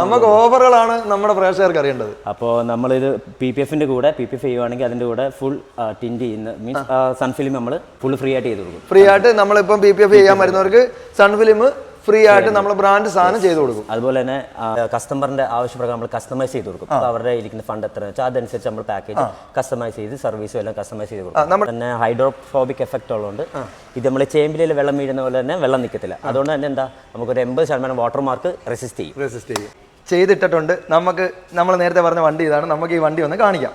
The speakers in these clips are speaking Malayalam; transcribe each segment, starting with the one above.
നമുക്ക് ഓഫറുകളാണ് നമ്മുടെ പ്രേക്ഷകർക്ക് അറിയേണ്ടത്. അപ്പോൾ നമ്മളിത് പി പി എഫിന്റെ കൂടെ പി പി എഫ് ചെയ്യുവാണെങ്കിൽ അതിന്റെ കൂടെ ഫുൾ ടിന്റ് ചെയ്യുന്ന മീൻസ് സൺഫിലിം നമ്മൾ ഫുൾ ഫ്രീ ആയിട്ട് ചെയ്ത് കൊടുക്കും. ഫ്രീ ആയിട്ട് നമ്മളിപ്പം പി പി എഫ് ചെയ്യാൻ വരുന്നവർക്ക് സൺഫിലിം ഫ്രീ ആയിട്ട് നമ്മൾ ബ്രാൻഡ് സാധനം ചെയ്തു കൊടുക്കും. അതുപോലെ തന്നെ കസ്റ്റമറിന്റെ ആവശ്യപ്രകാരം നമ്മൾ കസ്റ്റമൈസ് ചെയ്ത് കൊടുക്കും. അപ്പോൾ അവരുടെ ഇരിക്കുന്ന ഫണ്ട് എത്ര വെച്ചാൽ അതനുസരിച്ച് നമ്മൾ പാക്കേജ് കസ്റ്റമൈസ് ചെയ്ത് സർവീസും എല്ലാം കസ്റ്റമൈസ് ചെയ്ത് കൊടുക്കും. പിന്നെ ഹൈഡ്രോഫോബിക് എഫക്റ്റ് ഉള്ളതുകൊണ്ട് ഇത് നമ്മൾ ചേമ്പിലെ വെള്ളം വീഴുന്ന പോലെ തന്നെ വെള്ളം നിൽക്കത്തില്ല അതുകൊണ്ട് തന്നെ എന്താ നമുക്കൊരു എൺപത് ശതമാനം വാട്ടർ മാർക്ക് റെസിസ്റ്റ് ചെയ്യും. റെസിസ്റ്റ് ചെയ്യും. ചെയ്തിട്ടിട്ടുണ്ട്. നമുക്ക് നമ്മൾ നേരത്തെ പറഞ്ഞ വണ്ടി ഇതാണ്. നമുക്ക് ഈ വണ്ടി ഒന്ന് കാണിക്കാം.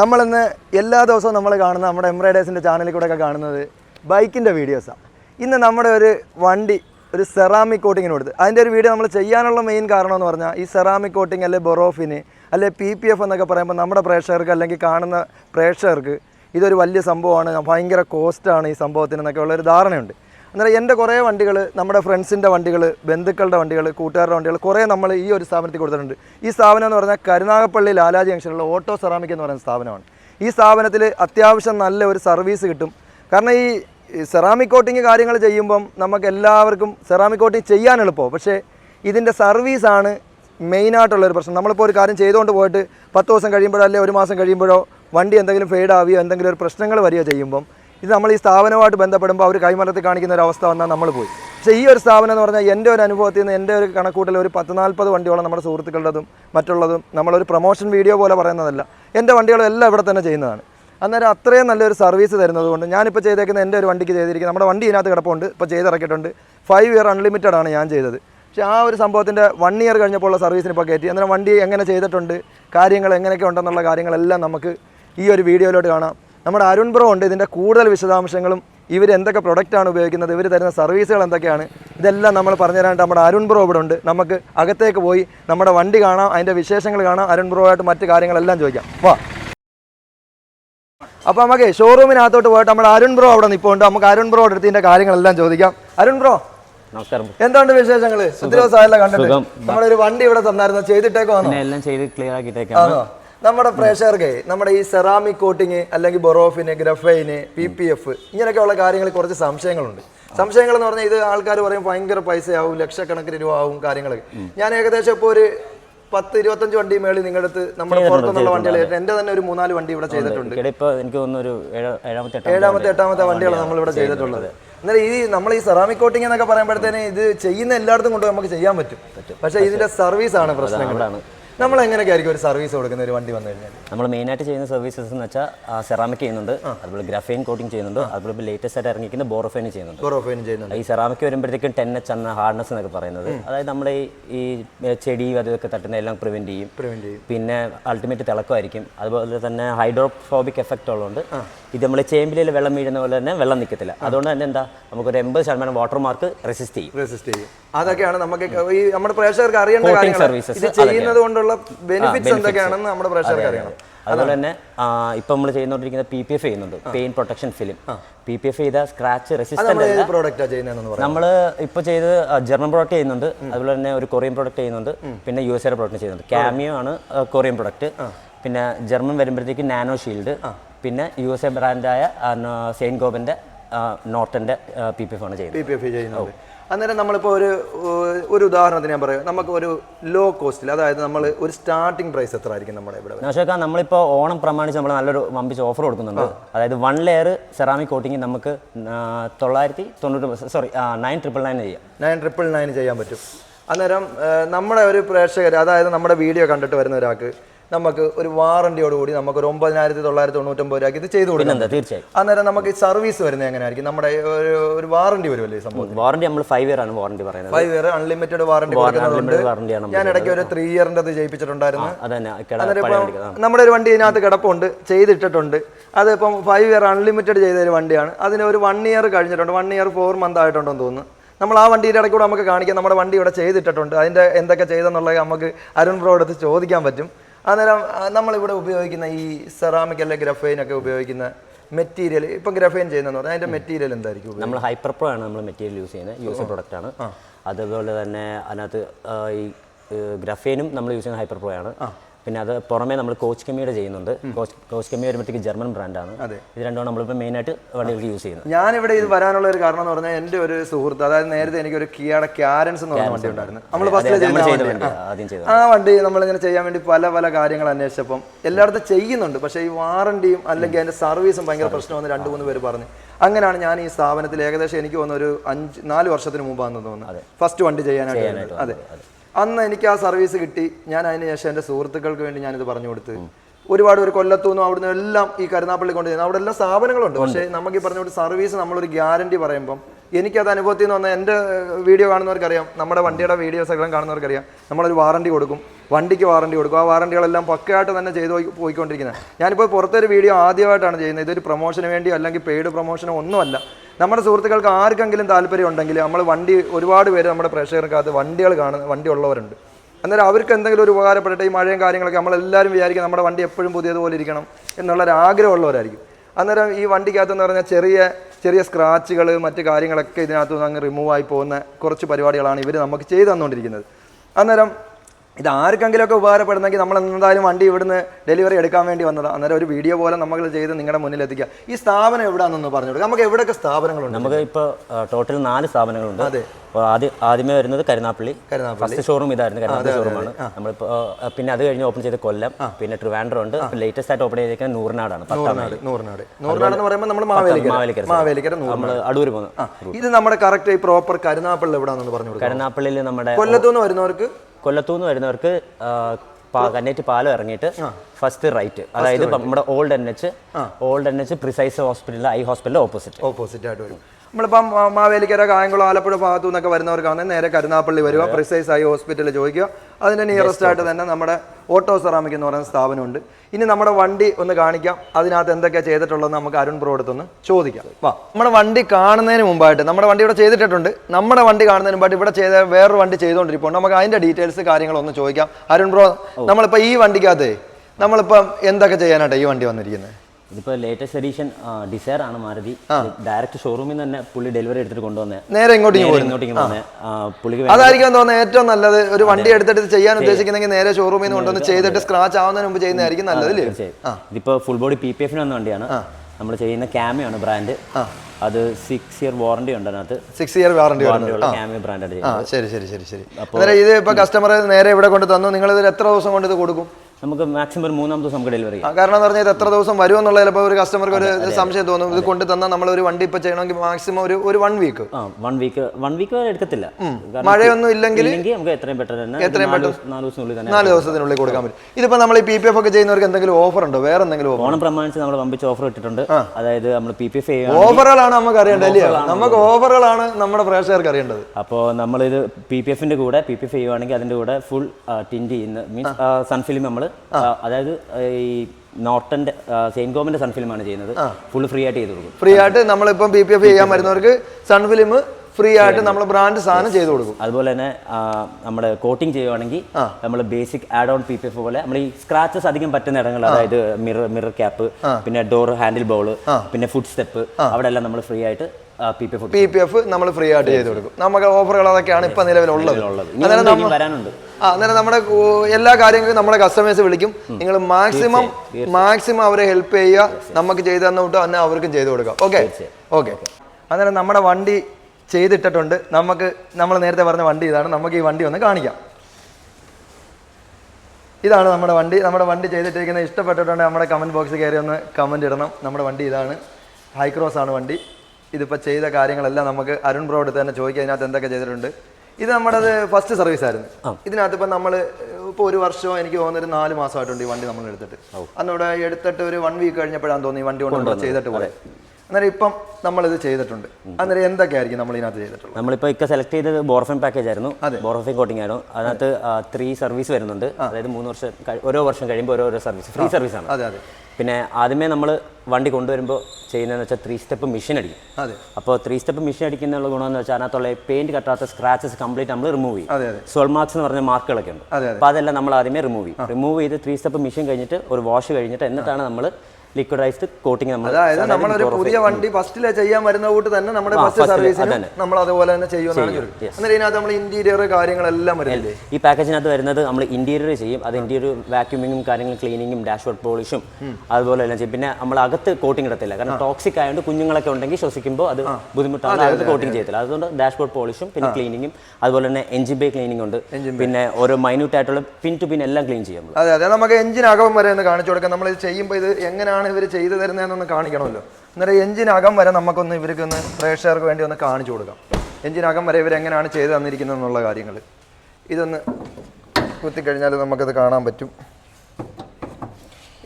നമ്മളിന്ന് എല്ലാ ദിവസവും നമ്മൾ കാണുന്ന നമ്മുടെ എംബ്രൈഡേഴ്സിന്റെ ചാനലിൽ കൂടെ ഒക്കെ കാണുന്നത് ബൈക്കിന്റെ വീഡിയോസാണ് ഇന്ന് നമ്മുടെ ഒരു വണ്ടി ഒരു സെറാമിക് കോട്ടിങ്ങിന് കൊടുത്ത്. അതിന്റെ ഒരു വീഡിയോ നമ്മൾ ചെയ്യാനുള്ള മെയിൻ കാരണം എന്ന് പറഞ്ഞാൽ ഈ സെറാമിക് കോട്ടിങ് അല്ലെ ബൊറോഫിന് അല്ലെ പി പി എഫ് എന്നൊക്കെ പറയുമ്പോൾ നമ്മുടെ പ്രേക്ഷകർക്ക് അല്ലെങ്കിൽ കാണുന്ന പ്രേക്ഷകർക്ക് ഇതൊരു വലിയ സംഭവമാണ്. ഭയങ്കര കോസ്റ്റാണ് ഈ സംഭവത്തിന് എന്നൊക്കെ ഉള്ളൊരു ധാരണയുണ്ട്. അന്നേരം എന്റെ കുറേ വണ്ടികൾ നമ്മുടെ ഫ്രണ്ട്സിന്റെ വണ്ടികൾ ബന്ധുക്കളുടെ വണ്ടികൾ കൂട്ടുകാരുടെ വണ്ടികൾ കുറേ നമ്മൾ ഈ ഒരു സ്ഥാപനത്തിൽ കൊടുത്തിട്ടുണ്ട്. ഈ സ്ഥാപനം എന്ന് പറഞ്ഞാൽ കരുനാഗപ്പള്ളി ലാലാജി ജംഗ്ഷനിലുള്ള ഓട്ടോ സെറാമിക് എന്ന് പറയുന്ന സ്ഥാപനമാണ്. ഈ സ്ഥാപനത്തിൽ അത്യാവശ്യം നല്ല ഒരു സർവീസ് കിട്ടും. കാരണം ഈ സെറാമിക് കോട്ടിങ് കാര്യങ്ങൾ ചെയ്യുമ്പം നമുക്ക് എല്ലാവർക്കും സെറാമിക് കോട്ടിങ് ചെയ്യാൻ എളുപ്പമോ പക്ഷേ ഇതിന്റെ സർവീസാണ് മെയിനായിട്ടുള്ളൊരു പ്രശ്നം. നമ്മളിപ്പോൾ ഒരു കാര്യം ചെയ്തുകൊണ്ട് പോയിട്ട് പത്ത് ദിവസം കഴിയുമ്പോഴോ അല്ലെങ്കിൽ ഒരു മാസം കഴിയുമ്പോഴോ വണ്ടി എന്തെങ്കിലും ഫെയ്ഡ് ആവുകയോ എന്തെങ്കിലും ഒരു പ്രശ്നങ്ങൾ വരികയോ ചെയ്യുമ്പം ഇത് നമ്മൾ ഈ സ്ഥാപനവുമായിട്ട് ബന്ധപ്പെടുമ്പോൾ അവർ കൈമലത്തിൽ കാണിക്കുന്ന ഒരു അവസ്ഥ വന്നാൽ നമ്മൾ പോയി. പക്ഷേ ഈ ഒരു സ്ഥാപനം എന്ന് പറഞ്ഞാൽ എന്റെ ഒരു അനുഭവത്തിൽ നിന്ന് എന്റെ ഒരു കണക്കൂട്ടൽ ഒരു പത്ത് നാൽപ്പത് വണ്ടിയോളം നമ്മുടെ സുഹൃത്തുക്കളുടേതും മറ്റുള്ളതും നമ്മളൊരു പ്രൊമോഷൻ വീഡിയോ പോലെ പറയുന്നതല്ല. എന്റെ വണ്ടികളെല്ലാം ഇവിടെ തന്നെ ചെയ്യുന്നതാണ്. അന്നേരം അത്രയും നല്ലൊരു സർവീസ് തരുന്നത് കൊണ്ട് ഞാനിപ്പോൾ ചെയ്തേക്കുന്ന എന്റെ ഒരു വണ്ടിക്ക് ചെയ്തിരിക്കുന്നത് നമ്മുടെ വണ്ടി ഇതിനകത്ത് കിടപ്പുണ്ട് ഇപ്പോൾ ചെയ്തിറക്കിയിട്ടുണ്ട്. ഫൈവ് ഇയർ അൺലിമിറ്റഡ് ആണ് ഞാൻ ചെയ്തത്. പക്ഷേ ആ ഒരു സംഭവത്തിന്റെ വൺ ഇയർ കഴിഞ്ഞപ്പോൾ ഉള്ള സർവീസിന് ഇപ്പോൾ കയറ്റി. അന്നേരം വണ്ടി എങ്ങനെ ചെയ്തിട്ടുണ്ട് കാര്യങ്ങൾ എങ്ങനെയൊക്കെ ഉണ്ടെന്നുള്ള കാര്യങ്ങളെല്ലാം നമുക്ക് ഈ ഒരു വീഡിയോയിലോട്ട് കാണാം. നമ്മുടെ അരുൺ ബ്രോ ഉണ്ട് ഇതിന്റെ കൂടുതൽ വിശദാംശങ്ങളും ഇവർ എന്തൊക്കെ പ്രൊഡക്റ്റാണ് ഉപയോഗിക്കുന്നത് ഇവർ തരുന്ന സർവീസുകൾ എന്തൊക്കെയാണ് ഇതെല്ലാം നമ്മൾ പറഞ്ഞു തരാനായിട്ട് നമ്മുടെ അരുൺ ബ്രോ ഇവിടെ ഉണ്ട്. നമുക്ക് അകത്തേക്ക് പോയി നമ്മുടെ വണ്ടി കാണാം അതിന്റെ വിശേഷങ്ങൾ കാണാം അരുൺ ബ്രോ ആയിട്ട് മറ്റ് കാര്യങ്ങളെല്ലാം ചോദിക്കാം. വാ. അപ്പോൾ നമുക്ക് ഷോറൂമിനകത്തോട്ട് പോയിട്ട് നമ്മുടെ അരുൺ ബ്രോ അവിടെ നിൽപ്പുണ്ട് നമുക്ക് അരുൺ ബ്രോ അടുത്ത് ഇതിന്റെ കാര്യങ്ങളെല്ലാം ചോദിക്കാം. അരുൺ ബ്രോ നമസ്കാരം. എന്താണ് വിശേഷങ്ങൾ കണ്ടിട്ട്. ഒരു വണ്ടി ഇവിടെ തന്നായിരുന്നു. ചെയ്തിട്ടേക്കോ എല്ലാം ചെയ്ത് ക്ലിയർ ആക്കിയിട്ടേക്കാണ്. നമ്മുടെ പ്രേക്ഷകർക്ക് നമ്മുടെ ഈ സെറാമിക് കോട്ടിങ് അല്ലെങ്കിൽ ബൊറോഫിന് ഗ്രഫൈന് പി പി എഫ് ഇങ്ങനെയൊക്കെയുള്ള കാര്യങ്ങളിൽ കുറച്ച് സംശയങ്ങളുണ്ട്. സംശയങ്ങൾ എന്ന് പറഞ്ഞാൽ ഇത് ആൾക്കാർ പറയും ഭയങ്കര പൈസയാവും ലക്ഷക്കണക്കിന് രൂപ ആവും കാര്യങ്ങളൊക്കെ. ഞാൻ ഏകദേശം ഇപ്പോൾ ഒരു പത്ത് ഇരുപത്തഞ്ച് വണ്ടി മേളിൽ നിങ്ങളുടെ അടുത്ത് നമ്മുടെ പുറത്തുനിന്നുള്ള വണ്ടികൾ എന്റെ തന്നെ ഒരു മൂന്നാൽ വണ്ടി ഇവിടെ ചെയ്തിട്ടുണ്ട്. എനിക്ക് തോന്നുന്നു ഏഴാമത്തെ എട്ടാമത്തെ വണ്ടികളാണ് നമ്മൾ ഇവിടെ ചെയ്തിട്ടുള്ളത്. എന്നാൽ ഈ നമ്മൾ ഈ സെറാമിക് കോട്ടിംഗ് എന്നൊക്കെ പറയുമ്പോഴത്തേന് ഇത് ചെയ്യുന്ന എല്ലായിടത്തും കൊണ്ട് നമുക്ക് ചെയ്യാൻ പറ്റും. പക്ഷേ ഇതിന്റെ സർവീസ് ആണ് പ്രശ്നങ്ങൾ. അവിടാണ്. നമ്മൾ എങ്ങനെയൊക്കെ ആയിരിക്കും ഒരു സർവീസ് കൊടുക്കുന്ന ഒരു വണ്ടി വന്നു കഴിഞ്ഞാൽ നമ്മൾ മെയിനായിട്ട് ചെയ്യുന്ന സർവീസസ് എന്ന് വെച്ചാൽ സെറാമിക് ചെയ്യുന്നുണ്ട്. അതുപോലെ ഗ്രഫൈൻ കോട്ടിംഗ് ചെയ്യുന്നുണ്ട്. അതുപോലെ ലേറ്റസ്റ്റ് ആയിട്ട് ഇറങ്ങിക്കുന്ന ബോറോഫൈൻ ചെയ്യുന്നുണ്ട്. ബോറോഫൈൻ ചെയ്യുന്നുണ്ട്. ഈ സെറാമിക് വരുമ്പോഴത്തേക്കും ടെൻ എച്ച് എന്ന ഹാർഡ്നസ് എന്നൊക്കെ പറയുന്നത്. അതായത് നമ്മൾ ഈ ചെടി അതൊക്കെ തട്ടുന്ന എല്ലാം പ്രിവെന്റ് ചെയ്യും. പ്രിവെന്റ് ചെയ്യും. പിന്നെ അൾട്ടിമേറ്റ് തിളക്കമായിരിക്കും. അതുപോലെ തന്നെ ഹൈഡ്രോഫോബിക് എഫക്റ്റ് ഉള്ളതുകൊണ്ട് ഇത് നമ്മൾ ചേമ്പിലയിൽ വെള്ളം വീഴുന്ന പോലെ തന്നെ വെള്ളം നിൽക്കത്തില്ല അതുകൊണ്ട് തന്നെ എന്താ നമുക്കൊരു എൺപത് ശതമാനം വാട്ടർ മാർക്ക് റെസിസ്റ്റ് ചെയ്യും. റെസിസ്റ്റ് ചെയ്യും. അതൊക്കെയാണ് നമുക്ക് ഈ നമ്മുടെ പ്രേക്ഷകർക്ക് അറിയേണ്ട കാര്യങ്ങൾ ഇത് ചെയ്യുന്നത് കൊണ്ടുള്ള ബെനിഫിറ്റ്സ് എന്തൊക്കെയാണെന്ന് നമ്മുടെ പ്രേക്ഷകർക്ക് അറിയണം. അതുപോലെ തന്നെ ഇപ്പൊ ഇപ്പം നമ്മൾ ചെയ്യുന്നോണ്ടിരിക്കുന്ന പി പി എഫ് ചെയ്യുന്നുണ്ട്. Paint protection film P P F ചെയ്ത സ്ക്രാച്ച് റെസിസ്റ്റന്റ് നമ്മൾ ഇപ്പോൾ ചെയ്ത് ജർമ്മൻ പ്രോഡക്റ്റ് ചെയ്യുന്നുണ്ട്. അതുപോലെ തന്നെ ഒരു കൊറിയൻ പ്രോഡക്റ്റ് ചെയ്യുന്നുണ്ട്. പിന്നെ യു എസ് എയുടെ പ്രോഡക്റ്റ് ചെയ്യുന്നുണ്ട്. കാമിയോ ആണ് കൊറിയൻ പ്രോഡക്റ്റ് പിന്നെ ജർമ്മൻ വരുമ്പോഴത്തേക്ക് നാനോ ഷീൽഡ് പിന്നെ യു എസ് എ ബ്രാൻഡായ സെയിൻ ഗോബിന്റെ നോർട്ടന്റെ പി പി എഫ് ആണ് ചെയ്യുന്നത്. അന്നേരം നമ്മളിപ്പോൾ ഒരു ഒരു ഉദാഹരണത്തിന് ഞാൻ പറയാം. നമുക്ക് ഒരു ലോ കോസ്റ്റിൽ അതായത് നമ്മൾ ഒരു സ്റ്റാർട്ടിംഗ് പ്രൈസ് എത്ര ആയിരിക്കും നമ്മുടെ ഇവിടെ നൗഷാക്ക നമ്മളിപ്പോൾ ഓണം പ്രമാണിച്ച് നമ്മൾ നല്ലൊരു വമ്പിച്ച് ഓഫർ കൊടുക്കുന്നുണ്ട്. അതായത് വൺ ലെയർ സെറാമിക് കോട്ടിങ് നമുക്ക് തൊള്ളായിരത്തി തൊണ്ണൂറ്റി സോറി നയൻ ട്രിപ്പിൾ നയൻ ചെയ്യാം. നയൻ ട്രിപ്പിൾ നയൻ ചെയ്യാൻ പറ്റും. അന്നേരം നമ്മുടെ ഒരു പ്രേക്ഷകർ അതായത് നമ്മുടെ വീഡിയോ കണ്ടിട്ട് വരുന്ന ഒരാൾക്ക് നമുക്ക് ഒരു വാറണ്ടിയോടുകൂടി നമുക്ക് ഒരു ഒമ്പതിനായിരത്തി തൊള്ളായിരത്തി തൊണ്ണൂറ്റൊമ്പത് രൂപയ്ക്ക് ഇത് ചെയ്തു കൊടുക്കുന്നത് തീർച്ചയായും. അന്നേരം നമുക്ക് ഈ സർവീസ് വരുന്നത് എങ്ങനെയായിരിക്കും? നമ്മുടെ ഒരു ഒരു വാറണ്ടി വരുമല്ലേ ഈ സംഭവം വാറണ്ടി നമ്മൾ ഫൈവ് ഇയർ ആണ് വാറണ്ടി പറയുന്നത്. ഫൈവ് ഇയർ അൺലിമിറ്റഡ് വാറണ്ടി കൊടുക്കുന്നുണ്ട് ഞാൻ ഇടയ്ക്ക് ഒരു ത്രീ ഇയറിന്റെ അത് ചെയ്യിപ്പിച്ചിട്ടുണ്ടായിരുന്നു. അന്നേരം ഇപ്പം നമ്മുടെ ഒരു വണ്ടി ഇതിനകത്ത് കിടപ്പുണ്ട്. ചെയ്തിട്ടിട്ടുണ്ട്. അത് ഇപ്പം ഫൈവ് ഇയർ അൺലിമിറ്റഡ് ചെയ്ത ഒരു വണ്ടിയാണ്. അതിന് ഒരു വൺ ഇയർ കഴിഞ്ഞിട്ടുണ്ട്. വൺ ഇയർ ഫോർ മന്ത് ആയിട്ടുണ്ടെന്ന് തോന്നുന്നു. നമ്മൾ ആ വണ്ടിയുടെ ഇടയ്ക്ക് കൂടെ നമുക്ക് കാണിക്കാം. നമ്മുടെ വണ്ടി ഇവിടെ ചെയ്തിട്ടിട്ടുണ്ട്. അതിന്റെ എന്തൊക്കെ ചെയ്തെന്നുള്ളത് നമുക്ക് അരുൺ ബ്രോ അടുത്ത് ചോദിക്കാൻ പറ്റും. അന്നേരം നമ്മളിവിടെ ഉപയോഗിക്കുന്ന ഈ സെറാമിക് അല്ലെങ്കിൽ ഗ്രഫൈൻ ഒക്കെ ഉപയോഗിക്കുന്ന മെറ്റീരിയൽ ഇപ്പം ഗ്രഫൈൻ ചെയ്യുന്നതെന്ന് പറഞ്ഞാൽ അതിന്റെ മെറ്റീരിയൽ എന്തായിരിക്കും നമ്മൾ ഹൈപ്പർ പ്രോ ആണ് നമ്മൾ മെറ്റീരിയൽ യൂസ് ചെയ്യുന്നത്. യൂസ് ചെയ്യുന്ന പ്രൊഡക്റ്റ് ആണ്. അതുപോലെ തന്നെ അതിനകത്ത് ഈ ഗ്രഫൈനും നമ്മൾ യൂസ് ചെയ്യുന്ന ഹൈപ്പർ പ്രോ ആണ്. പിന്നെ അത് പുറമേ നമ്മൾ കോച്ച് കമ്മിയുടെ ചെയ്യുന്നുണ്ട്. കോച്ച് കമ്മി വരുമ്പോഴത്തേക്ക് ജർമ്മൻ ബ്രാൻഡാണ്. ഇത് രണ്ടുമാണ് നമ്മളിപ്പോൾ മെയിനായിട്ട് വണ്ടികൾക്ക് യൂസ് ചെയ്യുന്നത്. ഞാനിവിടെ ഇത് വരാനുള്ള ഒരു കാരണം എന്ന് പറഞ്ഞാൽ എന്റെ ഒരു സുഹൃത്ത് അതായത് നേരത്തെ എനിക്ക് ഒരു കിയാടെ ക്യാരൻസ് എന്ന് പറഞ്ഞ വണ്ടി ഉണ്ടായിരുന്നു. നമ്മൾ ഫസ്റ്റ് ആ വണ്ടി. നമ്മളിങ്ങനെ ചെയ്യാൻ വേണ്ടി പല പല കാര്യങ്ങൾ അന്വേഷിച്ചപ്പം എല്ലായിടത്തും ചെയ്യുന്നുണ്ട്. പക്ഷേ ഈ വാറണ്ടിയും അല്ലെങ്കിൽ അതിന്റെ സർവീസും ഭയങ്കര പ്രശ്നമെന്ന് രണ്ട് മൂന്ന് പേര് പറഞ്ഞു. അങ്ങനെയാണ് ഞാൻ ഈ സ്ഥാപനത്തിൽ ഏകദേശം എനിക്ക് തോന്നുന്നു ഒരു അഞ്ച് നാല് വർഷത്തിന് മുമ്പാണെന്ന് തോന്നുന്നു. ഫസ്റ്റ് വണ്ടി ചെയ്യാനായിട്ട്. അതെ. അന്ന് എനിക്ക് ആ സർവീസ് കിട്ടി. ഞാൻ അതിന് ശേഷം എന്റെ സുഹൃത്തുക്കൾക്ക് വേണ്ടി ഞാനിത് പറഞ്ഞു കൊടുത്ത്. ഒരുപാട് ഒരു കൊല്ലത്തുനിന്നും അവിടുന്ന് എല്ലാം ഈ കരുനാപ്പള്ളി കൊണ്ട് ചെയ്യുന്നത് അവിടെ എല്ലാ സ്ഥാപനങ്ങളുണ്ട്. പക്ഷേ നമുക്ക് ഈ പറഞ്ഞ സർവീസ് നമ്മളൊരു ഗ്യാരണ്ടി പറയുമ്പം എനിക്കത് അനുഭവത്തിൽ നിന്ന് വന്ന എന്റെ വീഡിയോ കാണുന്നവർക്കറിയാം. നമ്മുടെ വണ്ടിയുടെ വീഡിയോസ് എല്ലാം കാണുന്നവർക്കറിയാം. നമ്മളൊരു വാറണ്ടി കൊടുക്കും. വണ്ടിക്ക് വാറണ്ടി കൊടുക്കും. ആ വാറണ്ടികളെല്ലാം പക്കയായിട്ട് തന്നെ ചെയ്ത് പോയി- പോയിക്കൊണ്ടിരിക്കുന്നത് ഞാനിപ്പോൾ പുറത്തൊരു വീഡിയോ ആദ്യമായിട്ടാണ് ചെയ്യുന്നത്. ഇതൊരു പ്രൊമോഷന് വേണ്ടിയോ അല്ലെങ്കിൽ പെയ്ഡ് പ്രൊമോഷനോ ഒന്നുമല്ല. നമ്മുടെ സുഹൃത്തുക്കൾക്ക് ആർക്കെങ്കിലും താല്പര്യം ഉണ്ടെങ്കിൽ നമ്മൾ വണ്ടി ഒരുപാട് പേര് നമ്മുടെ പ്രേക്ഷകർക്കകത്ത് വണ്ടികൾ കാണുന്ന വണ്ടി ഉള്ളവരുണ്ട്. അന്നേരം അവർക്ക് എന്തെങ്കിലും ഒരു ഉപകാരപ്പെടട്ടെ ഈ മഴയും കാര്യങ്ങളൊക്കെ നമ്മളെല്ലാവരും വിചാരിക്കും നമ്മുടെ വണ്ടി എപ്പോഴും പുതിയതുപോലെ ഇരിക്കണം എന്നുള്ളൊരു ആഗ്രഹമുള്ളവരായിരിക്കും അന്നേരം ഈ വണ്ടിക്കകത്തെന്ന് പറഞ്ഞാൽ ചെറിയ ചെറിയ സ്ക്രാച്ചുകൾ മറ്റു കാര്യങ്ങളൊക്കെ ഇതിനകത്ത് നിന്ന് അങ്ങ് റിമൂവായി പോകുന്ന കുറച്ച് പരിപാടികളാണ് ഇവർ നമുക്ക് ചെയ്തു തന്നുകൊണ്ടിരിക്കുന്നത് അന്നേരം ഇത് ആർക്കെങ്കിലുമൊക്കെ ഉപകാരപ്പെടുന്നെങ്കിൽ നമ്മൾ എന്തായാലും വണ്ടി ഇവിടുന്ന് ഡെലിവറി എടുക്കാൻ വേണ്ടി വന്നതാണ് അന്നേരം ഒരു വീഡിയോ പോലെ നമ്മൾ ചെയ്ത് നിങ്ങളുടെ മുന്നിൽ എത്തിക്കുക. ഈ സ്ഥാപനം എവിടെയാണെന്ന് പറഞ്ഞു കൊടുക്കുക നമുക്ക് എവിടെയൊക്കെ സ്ഥാപനങ്ങളുണ്ട്? നമുക്ക് ഇപ്പോൾ ടോട്ടൽ നാല് സ്ഥാപനങ്ങളുണ്ട്. അതെ. ആദ്യം ആദ്യമേ വരുന്നത് കരുനാപ്പള്ളി. ഫസ്റ്റ് ഷോറൂം ഇതായിരുന്നു കരുനാപ്പള്ളി ഷോറൂമാണ് നമ്മളിപ്പോൾ പിന്നെ അത് കഴിഞ്ഞ് ഓപ്പൺ ചെയ്ത് കൊല്ലം പിന്നെ ട്രിവാൻഡ്രം ഉണ്ട്. ലേറ്റസ്റ്റ് ആയിട്ട് ഓപ്പൺ ചെയ്തിരിക്കുന്നത് നൂറിനാടാണ് നമ്മൾ അടൂർ പോകുന്നത്. ഇത് നമ്മുടെ കറക്റ്റ് ഈ പ്രോപ്പർ കരുനാപ്പള്ളി എവിടെയാണെന്ന് പറഞ്ഞു കരുനാപ്പള്ളിയിൽ നമ്മുടെ കൊല്ലത്തുനിന്ന് വരുന്നവർക്ക് കൊല്ലത്തുനിന്ന് വരുന്നവർക്ക് കന്നേറ്റ് പാലം ഇറങ്ങിയിട്ട് ഫസ്റ്റ് റൈറ്റ്. അതായത് നമ്മുടെ old N H old N H precise hospital eye hospital opposite. Opposite ആയിട്ട് വരും. നമ്മളിപ്പം മാവേലിക്കര കായംകുളം ആലപ്പുഴ ഭാഗത്തു നിന്നൊക്കെ വരുന്നവർക്കാണെങ്കിൽ നേരെ കരുനാപ്പള്ളി വരിക. പ്രിസൈസ് ആയി ഹോസ്പിറ്റലിൽ ചോദിക്കുക. അതിന്റെ നിയറസ്റ്റ് ആയിട്ട് തന്നെ നമ്മുടെ ഓട്ടോ സെറാമിക് എന്ന് പറയുന്ന സ്ഥാപനമുണ്ട്. ഇനി നമ്മുടെ വണ്ടി ഒന്ന് കാണിക്കാം. അതിനകത്ത് എന്തൊക്കെയാണ് ചെയ്തിട്ടുള്ളത് നമുക്ക് അരുൺ ബ്രോ അടുത്തൊന്ന് ചോദിക്കാം. വാ. നമ്മുടെ വണ്ടി കാണുന്നതിന് മുമ്പായിട്ട് നമ്മുടെ വണ്ടി ഇവിടെ ചെയ്തിട്ടുണ്ട്. നമ്മുടെ വണ്ടി കാണുന്നതിന് മുമ്പായിട്ട് ഇവിടെ ചെയ്ത വേറൊരു വണ്ടി ചെയ്തുകൊണ്ടിരിപ്പുണ്ട്. നമുക്ക് അതിന്റെ ഡീറ്റെയിൽസ് കാര്യങ്ങളൊന്ന് ചോദിക്കാം. അരുൺ ബ്രോ നമ്മളിപ്പോൾ ഈ വണ്ടിക്കകത്ത് നമ്മളിപ്പം എന്തൊക്കെ ചെയ്യാനായിട്ടാണ് ഈ വണ്ടി വന്നിരിക്കുന്നത് ഇതിപ്പോൾ ലേറ്റസ്റ്റ് എഡീഷൻ ഡിസയർ ആണ് മാരുതി. ഡയറക്റ്റ് ഷോറൂമിൽ നിന്ന് തന്നെ പുള്ളി ഡെലിവറി എടുത്തിട്ട് കൊണ്ടുവന്നേ. നേരെ ഇങ്ങോട്ട് ഇങ്ങ് ഇങ്ങോട്ടേക്ക് അതായിരിക്കും തോന്നുന്നത് ഏറ്റവും നല്ലത്. ഒരു വണ്ടി എടുത്തിട്ട് ചെയ്യാൻ ഉദ്ദേശിക്കുന്നെങ്കിൽ നേരെ ഷോറൂമിൽ നിന്ന് കൊണ്ടുവന്ന് ചെയ്തിട്ട് സ്ക്രാച്ച് ആവുന്നതിന് മുമ്പ് ചെയ്യുന്നതായിരിക്കും നല്ലത് ഇതിപ്പോ ഫുൾ ബോഡി പി പി എഫിന് വന്ന വണ്ടിയാണ്. നമ്മൾ ചെയ്യുന്ന ക്യാമയാണ് ബ്രാൻഡ് അത് സിക്സ് ഇയർ വാറണ്ടി ഉണ്ട് അതിനകത്ത്. സിക്സ് ഇയർ വാറണ്ടി ബ്രാൻഡ് ക്യാമിയ ശരി ശരി ശരി ശരി. ഇത് ഇപ്പൊ കസ്റ്റമർ നേരെ ഇവിടെ കൊണ്ട് തന്നു. നിങ്ങൾ ഇത് എത്ര ദിവസം കൊണ്ട് ഇത് കൊടുക്കും? നമുക്ക് മാക്സിമം ഒരു മൂന്നാം ദിവസം നമുക്ക് ഡെലിവറി ചെയ്യാം. കാരണം എന്ന് പറഞ്ഞാൽ ഇത് എത്ര ദിവസം വരുമെന്നുള്ള ചിലപ്പോൾ ഒരു കസ്റ്റമർക്ക് ഒരു സംശയം തോന്നും. ഇത് കൊണ്ട് തന്നാൽ നമ്മൾ ഒരു വണ്ടി ഇപ്പോൾ ചെയ്യണമെങ്കിൽ മാക്സിമം ഒരു ഒരു വൺ വീക്ക് ആ വൺ വീക്ക് വൺ വീക്ക് വരെ എടുക്കത്തില്ല. മഴയൊന്നും ഇല്ലെങ്കിൽ നമുക്ക് എത്രയും പെട്ടെന്ന് തന്നെ എത്രയും പെട്ടെന്ന് നാല് ദിവസത്തിനുള്ളിൽ തന്നെ നാല് ദിവസത്തിനുള്ളിൽ കൊടുക്കാൻ പറ്റും. ഇതിപ്പോ നമ്മൾ ഈ പി പി എഫ് ഒക്കെ ചെയ്യുന്നവർക്ക് എന്തെങ്കിലും ഓഫർ ഉണ്ടോ? വേറെ എന്തെങ്കിലും ഓഫർ ഓണം പ്രമാണിച്ച് നമ്മൾ പമ്പിച്ച് ഓഫർ ഇട്ടിട്ടുണ്ട്. അതായത് നമ്മൾ പി പി എഫ് ഓഫറുകളാണ് നമുക്ക് അറിയേണ്ടത് അല്ലേ നമുക്ക് ഓഫറുകളാണ് നമ്മുടെ പ്രേക്ഷകർക്ക് അറിയേണ്ടത്. അപ്പോൾ നമ്മളിത് പി പി എഫിന്റെ കൂടെ പി പി എഫ് ചെയ്യുവാണെങ്കിൽ അതിന്റെ കൂടെ ഫുൾ ടിന്റ് ചെയ്യുന്ന മീൻസ് സൺഫിലിം നമ്മൾ അതായത് ഈ നോർട്ടന്റെ സെയിൻ ഗോമിന്റെ സൺഫിലിമാണ് ചെയ്യുന്നത്. ഫുൾ ഫ്രീ ആയിട്ട് ചെയ്തു കൊടുക്കും. ഫ്രീ ആയിട്ട് നമ്മളിപ്പം ബി പി എഫ് ചെയ്യാൻ വരുന്നവർക്ക് സൺ ഫിലിം ഫ്രീ ആയിട്ട് നമ്മൾ ബ്രാൻഡ് സാധനം ചെയ്തു കൊടുക്കും. അതുപോലെ തന്നെ നമ്മുടെ കോട്ടിംഗ് ചെയ്യുവാണെങ്കിൽ നമ്മൾ basic add on P P F പോലെ നമ്മൾ ഈ സ്ക്രാച്ചസ് അധികം പറ്റുന്ന ഇടങ്ങൾ അതായത് മിറർ മിറർ ക്യാപ്പ് പിന്നെ ഡോർ ഹാൻഡിൽ ബോൾ പിന്നെ ഫുഡ് സ്റ്റെപ്പ് അവിടെ എല്ലാം നമ്മൾ ഫ്രീ ആയിട്ട് പി പി എഫ് നമ്മൾ ഫ്രീ ആയിട്ട് ചെയ്തു കൊടുക്കും. നമുക്ക് ഓഫറുകൾ അതൊക്കെയാണ് ഇപ്പൊ നിലവിലുള്ളത്. വരാനുണ്ട്? ആ അന്നേരം നമ്മുടെ എല്ലാ കാര്യങ്ങളും നമ്മുടെ കസ്റ്റമേഴ്സ് വിളിക്കും. നിങ്ങൾ മാക്സിമം മാക്സിമം അവരെ ഹെൽപ്പ് ചെയ്യുക. നമുക്ക് ചെയ്തു തന്ന വിട്ട് അന്നെ അവർക്കും ചെയ്തു കൊടുക്കാം. ഓക്കെ ഓക്കെ അന്നേരം നമ്മുടെ വണ്ടി ചെയ്തിട്ടിട്ടുണ്ട്. നമുക്ക് നമ്മൾ നേരത്തെ പറഞ്ഞ വണ്ടി ഇതാണ്. നമുക്ക് ഈ വണ്ടി ഒന്ന് കാണിക്കാം. ഇതാണ് നമ്മുടെ വണ്ടി. നമ്മുടെ വണ്ടി ചെയ്തിട്ടിരിക്കുന്നത് ഇഷ്ടപ്പെട്ടിട്ടുണ്ടെങ്കിൽ നമ്മുടെ കമന്റ് ബോക്സിൽ കയറി ഒന്ന് കമന്റ് ഇടണം. നമ്മുടെ വണ്ടി ഇതാണ്. ഹൈക്രോസ് ആണ് വണ്ടി. ഇതിപ്പോൾ ചെയ്ത കാര്യങ്ങളെല്ലാം നമുക്ക് അരുൺ ബ്രോ അടുത്ത് തന്നെ ചോദിക്കുക ഇതിനകത്ത് എന്തൊക്കെ ചെയ്തിട്ടുണ്ട്. ഇത് നമ്മുടെ ഫസ്റ്റ് സർവീസ് ആയിരുന്നു. ഇതിനകത്ത് ഇപ്പം നമ്മൾ ഇപ്പോൾ ഒരു വർഷം എനിക്ക് തോന്നുന്നു ഒരു നാല് മാസമായിട്ടുണ്ട് ഈ വണ്ടി നമ്മൾ എടുത്തിട്ട്. അന്നിവിടെ എടുത്തിട്ട് ഒരു വൺ വീക്ക് കഴിഞ്ഞപ്പോഴാണ് തോന്നി ഈ വണ്ടി കൊണ്ട് ചെയ്തിട്ട് പോലെ അന്നേരം ഇപ്പം നമ്മളിത് ചെയ്തിട്ടുണ്ട്. അന്നേരം എന്തൊക്കെയായിരിക്കും നമ്മൾ ഇതിനകത്ത് ചെയ്തിട്ടുള്ളത്? നമ്മളിപ്പോൾ ഇക്ക സെലക്ട് ചെയ്തത് ബോർഫിൻ പാക്കേജ് ആയിരുന്നു. ബോർഫിൻ കോട്ടിംഗ് ആയിരുന്നു. അതിനകത്ത് ത്രീ സർവീസ് വരുന്നുണ്ട്. അതായത് മൂന്ന് വർഷം ഓരോ വർഷം കഴിയുമ്പോൾ ഓരോ സർവീസ് ഫ്രീ സർവീസ് ആണ്. അതെ അതെ. പിന്നെ ആദ്യമേ നമ്മൾ വണ്ടി കൊണ്ടുവരുമ്പോൾ ചെയ്യുന്നതെന്ന് വെച്ചാൽ ത്രീ സ്റ്റെപ്പ് മെഷീൻ അടിക്കും. അതെ. അപ്പോൾ ത്രീ സ്റ്റെപ്പ് മെഷീൻ അടിക്കുന്നുള്ള ഗുണമെന്ന് വെച്ചാൽ അതിനകത്തുള്ള പെയിന്റ് കട്ടാത്ത സ്ക്രാച്ചസ് കംപ്ലീറ്റ് നമ്മൾ റിമൂവ് ചെയ്യും. അതെ അതെ. സോൾ മാർക്സ് എന്ന് പറഞ്ഞ മാർക്കുകളൊക്കെ ഉണ്ട്. അതെ, അപ്പോൾ അതെല്ലാം നമ്മൾ ആദ്യമേ റിമൂവ് ചെയ്യും. റിമൂവ് ചെയ്ത് ത്രീ സ്റ്റെപ്പ് മെഷീൻ കഴിഞ്ഞിട്ട് ഒരു വാഷ് കഴിഞ്ഞിട്ട് എന്നിട്ടാണ് നമ്മൾ ലിക്വിഡൈസ്ഡ് കോട്ടിങ് നമ്മൾ അതായത് നമ്മൾ ഒരു പുതിയ വണ്ടി ഫസ്റ്റിൽ ചെയ്യാൻ വരുന്ന കൂട്ട് തന്നെ നമ്മുടെ ഫസ്റ്റ് സർവീസിന് നമ്മൾ അതുപോലെ തന്നെ ചെയ്യുമെന്നാണ് അന്നേരം ഇതിനകത്ത് നമ്മൾ ഇന്റീരിയർ കാര്യങ്ങളെല്ലാം വരുന്നില്ലേ? ഈ പാക്കേജിനകത്ത് വരുന്നത് നമ്മൾ ഇന്റീരിയർ ചെയ്യും. അത് ഇന്റീരിയർ വാക്യൂമിങ്ങും കാര്യങ്ങളും ക്ലീനിങ്ങും ഡാഷ്ബോർഡ് പോളിഷും അതുപോലെ എല്ലാം ചെയ്യും. പിന്നെ നമ്മൾ അകത്ത് കോട്ടിംഗ് ഇടത്തില്ല. കാരണം ടോക്സിക് ആയതുകൊണ്ട് കുഞ്ഞുങ്ങളൊക്കെ ഉണ്ടെങ്കിൽ ശ്വസിക്കുമ്പോൾ അത് ബുദ്ധിമുട്ടാണ്. അകത്ത് കോട്ടിംഗ് ചെയ്യത്തില്ല. അതുകൊണ്ട് ഡാഷ്ബോർഡ് പോളിഷും പിന്നെ ക്ലീനിങ്ങും അതുപോലെ തന്നെ എഞ്ചിൻ ബേ ക്ലീനിങ് ഉണ്ട്. പിന്നെ ഓരോ മൈന്യൂട്ട് ആയിട്ടുള്ള പിൻ ടു പിൻ എല്ലാം ക്ലീൻ ചെയ്യും അതെ അതെ. നമുക്ക് എഞ്ചിൻ അകം വരെ ഒന്ന് കാണിച്ചു കൊടുക്കാം. നമ്മൾ ഇത് ചെയ്യുമ്പോൾ ഇത് എങ്ങനെയാണ് ഇവർ ചെയ്തു തരുന്നതെന്നൊന്ന് കാണിക്കണമല്ലോ. എന്നിട്ട് എഞ്ചിനകം വരെ നമുക്കൊന്ന് ഇവർക്ക് ഒന്ന് പ്രേക്ഷകർക്ക് വേണ്ടി ഒന്ന് കാണിച്ചു കൊടുക്കാം. എഞ്ചിനകം വരെ ഇവരെങ്ങനെയാണ് ചെയ്തു തന്നിരിക്കുന്നത് എന്നുള്ള കാര്യങ്ങൾ. ഇതൊന്ന് കുത്തിക്കഴിഞ്ഞാൽ നമുക്കത് കാണാൻ പറ്റും.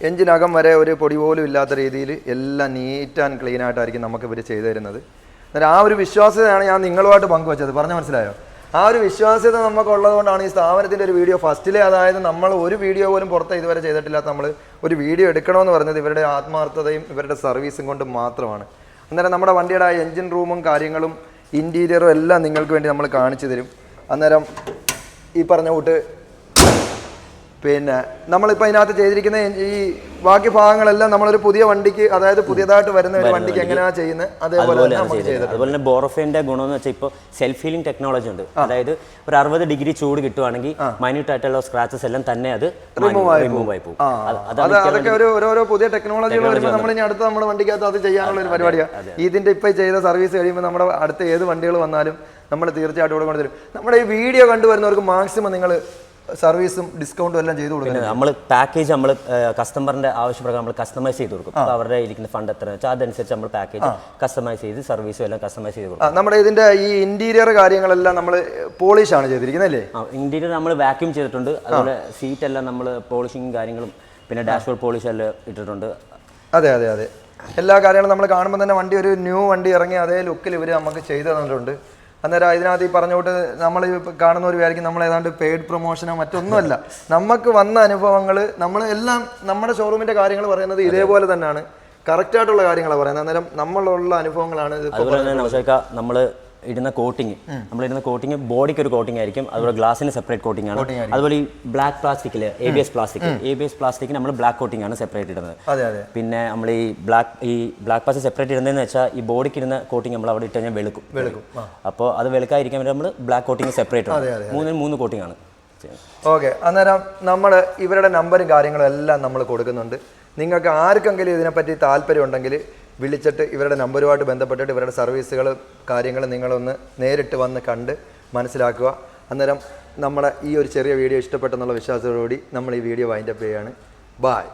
എഞ്ചിനകം വരെ ഒരു പൊടി പോലും ഇല്ലാത്ത രീതിയിൽ എല്ലാം നീറ്റ് ആൻഡ് ക്ലീൻ ആയിട്ടായിരിക്കും നമുക്ക് ഇവർ ചെയ്തു തരുന്നത്. എന്നിട്ട് ആ ഒരു വിശ്വാസ്യതയാണ് ഞാൻ നിങ്ങളുമായിട്ട് പങ്കുവച്ചത്. പറഞ്ഞു മനസ്സിലായോ? ആ ഒരു വിശ്വാസ്യത നമുക്കുള്ളത് കൊണ്ടാണ് ഈ സ്ഥാപനത്തിന്റെ ഒരു വീഡിയോ ഫസ്റ്റിലെ അതായത് നമ്മൾ ഒരു വീഡിയോ പോലും പുറത്ത് ഇതുവരെ ചെയ്തിട്ടില്ലാത്ത നമ്മൾ ഒരു വീഡിയോ എടുക്കണമെന്ന് പറഞ്ഞത് ഇവരുടെ ആത്മാർത്ഥതയും ഇവരുടെ സർവീസും കൊണ്ട് മാത്രമാണ്. അന്നേരം നമ്മുടെ വണ്ടിയുടെ ആ എൻജിൻ റൂമും കാര്യങ്ങളും ഇന്റീരിയറും എല്ലാം നിങ്ങൾക്ക് വേണ്ടി നമ്മൾ കാണിച്ചു തരും. അന്നേരം ഈ പറഞ്ഞ കൂട്ട് പിന്നെ നമ്മളിപ്പോൾ അതിനകത്ത് ചെയ്തിരിക്കുന്ന ഈ ബാക്കി ഭാഗങ്ങളെല്ലാം നമ്മളൊരു പുതിയ വണ്ടിക്ക് അതായത് പുതിയതായിട്ട് വരുന്ന ഒരു വണ്ടിക്ക് എങ്ങനെയാണ് ചെയ്യുന്നത്? അതേപോലെ അതുപോലെ തന്നെ ബോറോഫിന്റെ ഗുണം എന്ന് വെച്ചാൽ ഇപ്പോൾ സെൽഫ് ഹീലിംഗ് ടെക്നോളജി ഉണ്ട്. അതായത് ഒരു അറുപത് ഡിഗ്രി ചൂട് കിട്ടുവാണെങ്കിൽ മൈന്യൂട്ട് ആയിട്ടുള്ള സ്ക്രാച്ചസ് എല്ലാം തന്നെ അത് റിമൂവ് ആയി പോകും. അതൊക്കെ ഒരു ഓരോരോ പുതിയ ടെക്നോളജികൾ വരുമ്പോൾ നമ്മൾ ഇനി അടുത്ത നമ്മുടെ വണ്ടിക്കകത്ത് അത് ചെയ്യാനുള്ള ഒരു പരിപാടിയാണ് ഇതിന്റെ ഇപ്പൊ ചെയ്ത സർവീസ് കഴിയുമ്പോൾ നമ്മുടെ അടുത്ത ഏത് വണ്ടികൾ വന്നാലും നമ്മൾ തീർച്ചയായിട്ടും ഇവിടെ കൊണ്ടുവരും. നമ്മുടെ ഈ വീഡിയോ കണ്ടുവരുന്നവർക്ക് മാക്സിമം നിങ്ങൾ സർവീസും ഡിസ്കൗണ്ടും എല്ലാം ചെയ്തു കൊടുക്കുന്നത് നമ്മൾ പാക്കേജ് നമ്മൾ കസ്റ്റമറിന്റെ ആവശ്യപ്രകാരം നമ്മൾ കസ്റ്റമൈസ് ചെയ്ത് കൊടുക്കും. അപ്പോൾ അവരുടെ ഇരിക്കുന്ന ഫണ്ട് എത്ര വെച്ചാൽ അതനുസരിച്ച് നമ്മൾ പാക്കേജ് കസ്റ്റമൈസ് ചെയ്ത് സർവീസും എല്ലാം കസ്റ്റമൈസ് ചെയ്ത് കൊടുക്കും. നമ്മുടെ ഇതിന്റെ ഈ ഇന്റീരിയർ കാര്യങ്ങളെല്ലാം നമ്മൾ പോളിഷ് ആണ് ചെയ്തിരിക്കുന്നത് അല്ലേ? ഇന്റീരിയർ നമ്മൾ വാക്യൂം ചെയ്തിട്ടുണ്ട്. അതുപോലെ സീറ്റ് എല്ലാം നമ്മൾ പോളിഷിങ്ങും കാര്യങ്ങളും പിന്നെ ഡാഷ്ബോർഡ് പോളിഷ് എല്ലാം ഇട്ടിട്ടുണ്ട്. അതെ അതെ അതെ. എല്ലാ കാര്യങ്ങളും നമ്മൾ കാണുമ്പോൾ തന്നെ വണ്ടി ഒരു ന്യൂ വണ്ടി ഇറങ്ങി അതേ ലുക്കിൽ ഇവർ നമുക്ക് ചെയ്തു തന്നിട്ടുണ്ട്. അന്നേരം ഇതിനകത്ത് ഈ പറഞ്ഞുകൊണ്ട് നമ്മൾ കാണുന്നവർ വിചാരിക്കും നമ്മൾ ഏതാണ്ട് പെയ്ഡ് പ്രൊമോഷനോ മറ്റൊന്നുമല്ല. നമുക്ക് വന്ന അനുഭവങ്ങൾ നമ്മൾ എല്ലാം നമ്മുടെ ഷോറൂമിന്റെ കാര്യങ്ങൾ പറയുന്നത് ഇതേപോലെ തന്നെയാണ്. കറക്റ്റ് ആയിട്ടുള്ള കാര്യങ്ങളാണ് പറയുന്നത്. അന്നേരം നമ്മളുള്ള അനുഭവങ്ങളാണ് ഇത് നമ്മൾ ഇടുന്ന കോട്ടിങ് നമ്മൾ ഇടുന്ന കോട്ടിങ് ബോഡിക്ക് ഒരു കോട്ടിങ് ആയിരിക്കും. അതുപോലെ ഗ്ലാസിന് സെപ്പറേറ്റ് കോട്ടിംഗ് ആണ്. അതുപോലെ ഈ black പ്ലാസ്റ്റിക്കിൽ A B S plastic A B S plastic നമ്മൾ ബ്ലാക്ക് കോട്ടിംഗ് ആണ് സെപ്പറേറ്റ് ഇടുന്നത്. പിന്നെ നമ്മൾ ഈ ബ്ലാക്ക് ഈ ബ്ലാക്ക് പ്ലാസ്റ്റിക് സെപ്പറേറ്റ് ഇടുന്നതെന്ന് വെച്ചാൽ ഈ ബോഡിക്ക് ഇടുന്ന കോട്ടിംഗ് നമ്മൾ അവിടെ ഇട്ട് കഴിഞ്ഞാൽ വെളുക്കും. വെളുക്കും. അപ്പോൾ അത് വെളുക്കാതിരിക്കാൻ വേണ്ടി നമ്മൾ ബ്ലാക്ക് കോട്ടിംഗ് സെപ്പറേറ്റ് മൂന്നിന് മൂന്ന് കോട്ടിംഗ് ആണ്. ഓക്കെ. അന്നേരം നമ്മൾ ഇവരുടെ നമ്പറും കാര്യങ്ങളും എല്ലാം നമ്മൾ കൊടുക്കുന്നുണ്ട്. നിങ്ങൾക്ക് ആർക്കെങ്കിലും ഇതിനെപ്പറ്റി താല്പര്യം ഉണ്ടെങ്കിൽ വിളിച്ചിട്ട് ഇവരുടെ നമ്പറുമായിട്ട് ബന്ധപ്പെട്ടിട്ട് ഇവരുടെ സർവീസുകൾ കാര്യങ്ങൾ നിങ്ങളൊന്ന് നേരിട്ട് വന്ന് കണ്ട് മനസ്സിലാക്കുക. അന്നേരം നമ്മുടെ ഈ ഒരു ചെറിയ വീഡിയോ ഇഷ്ടപ്പെട്ടെന്നുള്ള വിശ്വാസത്തോടുകൂടി നമ്മൾ ഈ വീഡിയോ വൈൻഡപ്പ് ചെയ്യുകയാണ്. ബായ്